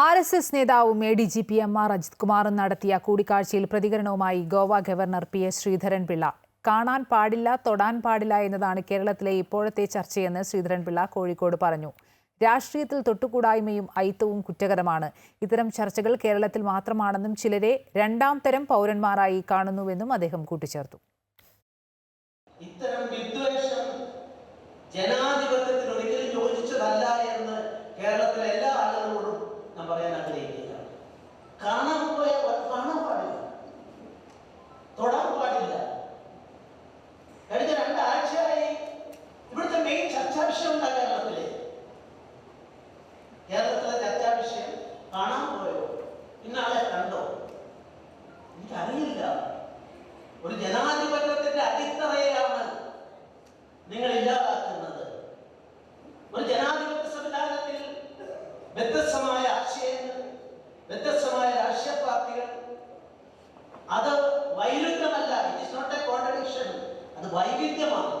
R S S നേതാവും A D G P M R Ajith കുമാറും നടത്തിയ കൂടിക്കാഴ്ചയിൽ പ്രതികരണവുമായി Goa governor P S Sreedharan Pillai. കാണാൻ പാടില്ല തൊടാൻ പാടില്ല എന്നതാണ് കേരളത്തിലെ ഇപ്പോഴത്തെ ചർച്ചയെന്ന് ശ്രീധരൻപിള്ള കോഴിക്കോട് പറഞ്ഞു. രാഷ്ട്രീയത്തിൽ തൊട്ടുകൂടായ്മയും ഐത്തവും കുറ്റകരമാണ്. ഇത്തരം ചർച്ചകൾ കേരളത്തിൽ മാത്രമാണെന്നും ചിലരെ രണ്ടാം തരം പൗരന്മാരായി കാണുന്നുവെന്നും അദ്ദേഹം കൂട്ടിച്ചേർത്തു. ഇത്തരം വിദ്വേഷം ജനാധിപത്യത്തിന് ഒരിക്കലും യോജിച്ചതല്ല എന്ന് കേരളത്തിലെ എല്ലാ ആളുകളോടും ഞാൻ പറയാൻ ആഗ്രഹിക്കില്ല കാണാൻ പോയ കാണാൻ പാടില്ല. തൊടാൻ പാടില്ല. കഴിഞ്ഞ രണ്ടാഴ്ചയായി ഇവിടുത്തെ മെയിൻ ചർച്ചാ വിഷയം ഉണ്ടാ കേരളത്തിലെ. കേരളത്തിലെ ചർച്ചാ വിഷയം കാണാൻ പോയോ? ഇന്നാളെ കണ്ടോ? എനിക്കറിയില്ല. ഒരു ജനാധിപത്യത്തിന്റെ അടിത്തറയാണ് നിങ്ങൾ ഇല്ലാതാക്കുന്നത്. ഒരു ജനാധിപത്യ സംവിധാനത്തിൽ വ്യത്യസ്തമായ അത് വൈരുദ്ധ്യമല്ല. It is not a contradiction അത് വൈവിധ്യമാണ്.